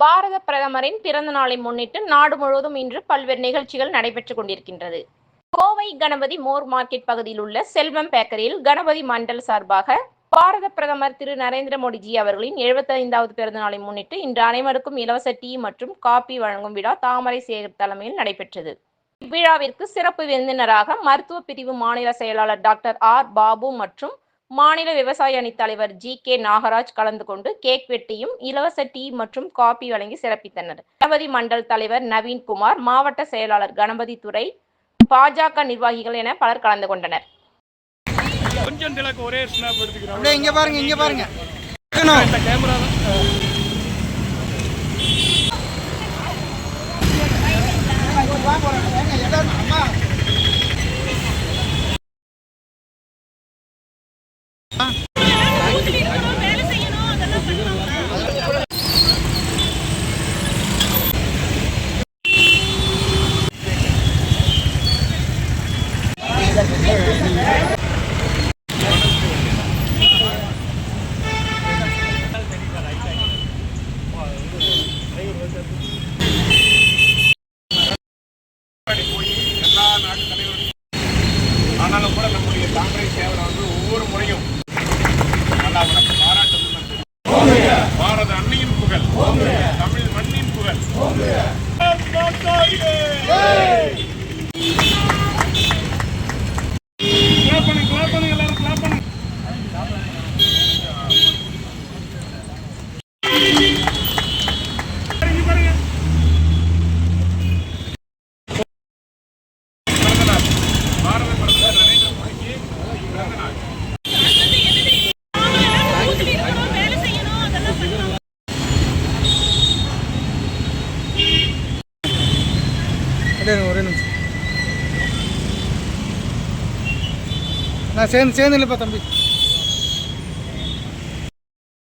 பாரத பிரதமரின் பிறந்த நாளை முன்னிட்டு நாடு முழுவதும் இன்று பல்வேறு நிகழ்ச்சிகள் நடைபெற்றுக் கொண்டிருக்கின்றது. கோவை கணபதி மோர் மார்க்கெட் பகுதியில் உள்ள செல்வம் பேக்கரியில் கணபதி மண்டல் சார்பாக பாரத பிரதமர் திரு நரேந்திர மோடிஜி அவர்களின் 75வது பிறந்த நாளை முன்னிட்டு இன்று அனைவருக்கும் இலவச டீ மற்றும் காபி வழங்கும் விழா தாமரை சேகர் தலைமையில் நடைபெற்றது. இவ்விழாவிற்கு சிறப்பு விருந்தினராக மருத்துவ பிரிவு மாநில செயலாளர் டாக்டர் ஆர் பாபு மற்றும் மாநில விவசாய அணி தலைவர் ஜி. கே. நாகராஜ் கலந்து கொண்டு கேக் வெட்டியும் இலவச டீ மற்றும் காபி வழங்கி சிறப்பித்தனர். கணபதி மண்டல் தலைவர் நவீன்குமார் மாவட்ட செயலாளர் கணபதி துரை பாஜக நிர்வாகிகள் என பலர் கலந்து கொண்டனர். கொஞ்சம் ஒரே இங்க பாருங்க இங்க பாருங்க. கேமரா ஆனாலும் கூட நம்முடைய காங்கிரஸ் சேவலை வந்து ஒவ்வொரு முறையும் நல்லா அப்படியே ஒரே நிமிஷம். நான் சேர்ந்து சேர்ந்து இல்லைப்பா தம்பி.